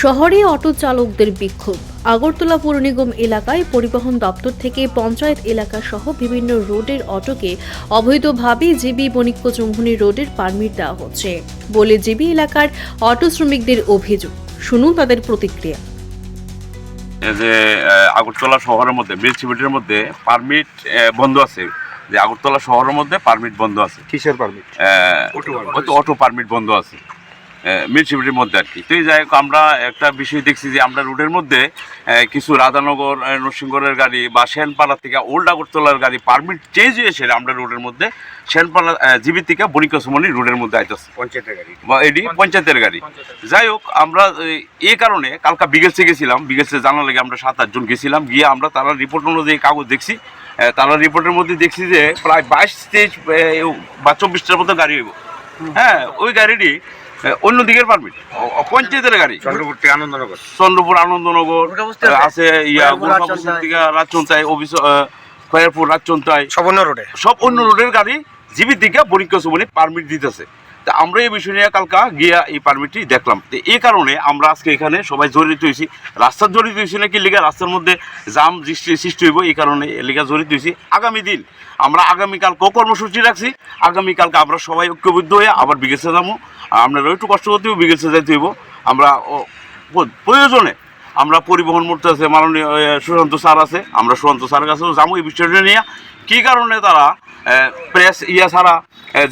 শহরে অটো চালকদের বিক্ষোভ। আগরতলা পৌর নিগম এলাকায় পরিবহন দপ্তর থেকে পঞ্চায়েত এলাকা সহ বিভিন্ন রোডের অটোকে অবৈধভাবে জিবি বণিক্য চৌমুহনী রোডের পারমিট দেওয়া হচ্ছে বলে জিবি এলাকার অটো শ্রমিকদের অভিযোগ। শুনুন তাদের প্রতিক্রিয়া। যে আগরতলা শহরের মধ্যে মিউনিসিপ্যালিটির মধ্যে পারমিট বন্ধ আছে। যে আগরতলা শহরের মধ্যে পারমিট বন্ধ আছে। কিসের পারমিট? অটো অটো পারমিট বন্ধ আছে। মিউনিসিপ্যালিটির মধ্যে আর কি। তো এই যাই হোক আমরা একটা বিষয় দেখছি যে আমরা রোডের মধ্যে কিছু রাধানগর নরসিংগড়ের গাড়ি বা সেনপাড়া থেকে ওল্ড আগরতলার গাড়ি পারমিট চেঞ্জ হয়েছে আমরা রোডের মধ্যে সেনপাড়া জিবি থেকে বণিকসমণি রোডের মধ্যে আইতেছে পঞ্চায়েতের গাড়ি। বা এটি পঞ্চায়েতের গাড়ি। যাই হোক আমরা এই- কারণে কালকা বিগেলসে গেছিলাম বিগেলসে জানার লাগে আমরা সাত আটজন গেছিলাম গিয়ে আমরা তারা রিপোর্ট অনুযায়ী কাগজ দেখছি। তারা রিপোর্টের মধ্যে দেখছি যে প্রায় বাইশ তেইশ বা চব্বিশটার মতো গাড়ি হইব। হ্যাঁ ওই গাড়িটি অন্য দিকের পারমিট পঞ্চায়েতের গাড়ি? চন্দ্রপুর থেকে আনন্দনগর। চন্দ্রপুর আনন্দনগর আহ, আছে ইয়া গোলকাপুর থেকে রাজচন্তায় অফিস খয়েরপুর রাজচন্তায় সবর্ণ রোডে? সব অন্য রোডের গাড়ি জীবিত দিকে পরীক্ষা সুমনি পারমিট দিতেছে। তা আমরা এই বিষয় নিয়ে কালকা গিয়া এই পারমিটটি দেখলাম। তো এই কারণে আমরা আজকে এখানে সবাই জড়িত হয়েছি। রাস্তার জড়িত হয়েছি নাকি লিগা? রাস্তার মধ্যে জাম সৃষ্টি সৃষ্টি হইব, এই কারণে লিগা জড়িত হয়েছি। আগামী দিন আমরা আগামীকাল কো কর্মসূচি রাখছি? আগামীকালকে আমরা সবাই ঐক্যবদ্ধ হয়ে আবার বিগেছে যাব। আপনারা একটু কষ্ট করতে হইব বিগেছে যাইতে হইব। আমরা প্রয়োজনে আমরা পরিবহন মূর্তি আছে, মাননীয় সুশান্ত স্যার আছে। আমরা সুশান্ত স্যারের কাছেও যাব এই বিষয়টা নিয়ে। কী কারণে তারা প্রেস ইয়া ছাড়া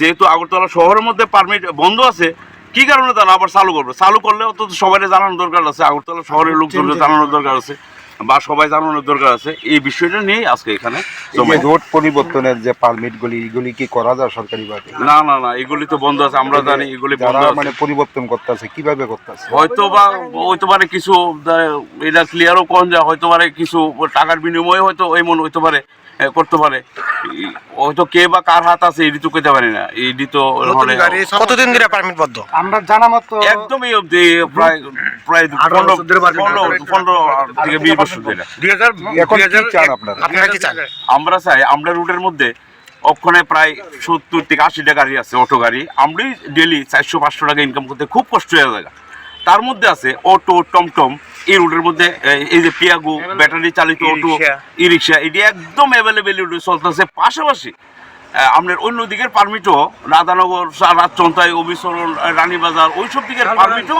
যেহেতু আগরতলা শহরের মধ্যে পারমিট বন্ধ আছে কি কারণে তারা আবার চালু করবে? চালু করলে অন্তত সবাই জানানোর দরকার আছে আগরতলা শহরের লোকজনকে জানানোর দরকার আছে। বা সবাই জানানোর দরকার আছে। এই বিষয়টা নিয়েই আজকে এখানে এই রোড পরিবর্তনের যে পারমিট গুলি এগুলি কি করা যায় সরকারি ভাবে? না না না এগুলি তো বন্ধ আছে আমরা জানি এগুলি বন্ধ মানে পরিবর্তন করতেছে কীভাবে করতেছে? হয়তো বা হয়তো পারে কিছু এটা ক্লিয়ারও কন যায় হয়তো পারে কিছু টাকার বিনিময়ে হয়তো এমন হইতে পারে করতে পারে। হয়তো কে বা কার হাত আছে এটি তো কইতে পারি না। এটি তো মানে কতদিন ধরে পারমিট বদ্ধ? আমরা জানা মতো একদমই অবধি প্রায় প্রায় পনেরো পনেরো পনেরো থেকে বিশ ধরে এখন কি চান আপনারা? আপনারা কি চান? আমরা চাই আমরা রুটের মধ্যে ওখানে প্রায় সত্তর থেকে আশিটা গাড়ি আছে অটো গাড়ি। আমরাই ডেলি চারশো পাঁচশো টাকা ইনকাম করতে খুব কষ্ট হয়ে যায়। তার মধ্যে আছে অটো টমটম এই রুটের মধ্যে এই- যে পিয়াগু ব্যাটারি চালিত অটো ই রিক্সা এটি একদম অ্যাভেলেবেল চলতেছে। পাশাপাশি আপনার অন্য দিকের পারমিটও রাধানগর রাজচন্তাই অবিসরণ রানীবাজার ওই সব দিকের পারমিটও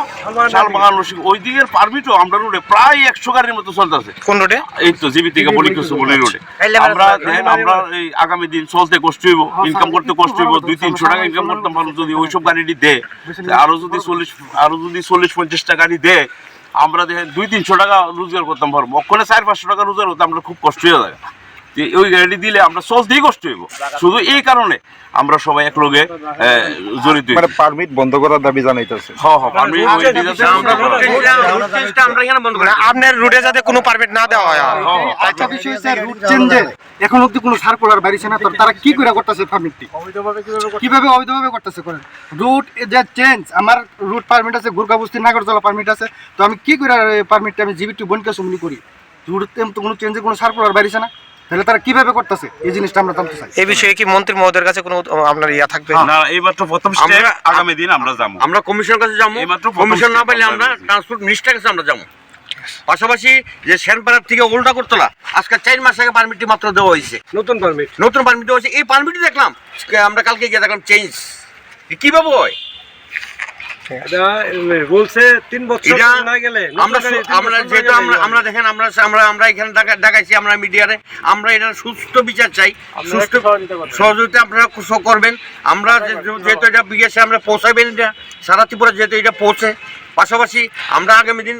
শালবাগান রসিক ওই দিকের পারমিটও আমরা রোডে প্রায় একশো গাড়ির মতো চলতেছে। কোন রোডে? এই তো জিবি থেকে বলি কিছু বলি রোডে। আমরা দেখেন আমরা এই আগামী দিন চলতে কষ্ট হইব ইনকাম করতে কষ্ট হইব দুই তিনশো টাকা ইনকাম করতে পারব যদি ওইসব গাড়িটি দেয়। আরও যদি চল্লিশ আরও যদি চল্লিশ পঞ্চাশটা গাড়ি দেয় আমরা দেখেন দুই তিনশো টাকা রোজগার করতাম পারব। ওখানে চার পাঁচশো টাকা রোজগার করতে আমরা খুব কষ্ট হয়ে যায় যে ওই গাড়িটি দিলে আমরা চলতেই কষ্ট হইব শুধু এই কারণে আমরা সবাই এক লগে জড়িত মানে পারমিট বন্ধ করার দাবি জানাইতেছে হ হ আমি ওই দিকে আমরা মানে আপনার রুটে যাতে কোনো পারমিট না দেওয়া হয়। একটা বিষয় হচ্ছে রুট চেঞ্জের এখন অব্দি কোনো সার্কুলার বাড়িছে না তো তারা কি করে করতেছে পারমিটটি কীভাবে অবৈধভাবে করতেছে করেন রুট যে চেঞ্জ আমার রুট পারমিট আছে গুরগাবস্তি নাগরতলা পারমিট আছে তো আমি কি করে পারমিটটা আমি জিবিটি বনকে সমনি করি রুট তো কোনো চেঞ্জে কোনো সার্কুলার বাড়িছে না তাহলে তারা কীভাবে করতেছে? এই জিনিসটা আমরা জানতে চাই। এই বিষয়ে কি মন্ত্রী মহোদয়ের কাছে কোনো আপনার ইয়া থাকবে? না এইমাত্র প্রথম স্টেপ আগামী দিন আমরা যাব। আমরা কমিশনের কাছে যাব। এইমাত্র কমিশন না পাইলে আমরা ট্রান্সপোর্ট মিনিস্টার কাছে আমরা যাব। পাশাপাশি যে সেনপাড়ার থেকে উল্টা করতলা আজকে চার মাস আগে পারমিটটি মাত্র দেওয়া হয়েছে। নতুন পারমিট নতুন পারমিট দেওয়া হয়েছে। এই পারমিটই দেখলাম আমরা কালকে গিয়ে দেখলাম চেঞ্জ কীভাবে হয়? তিন এটা আমরা আমরা আমরা আমরা দেখেন আমরা আমরা আমরা এখানে দেখা- দেখাইছি আমরা মিডিয়ারে। আমরা এটার সুস্থ বিচার চাই। সুস্থ সহযোগিতা আপনারা করবেন। আমরা যেহেতু এটা আমরা পৌঁছাবেন এটা সারা ত্রিপুরা যেহেতু এটা পৌঁছে। পাশাপাশি আমরা আগামী দিন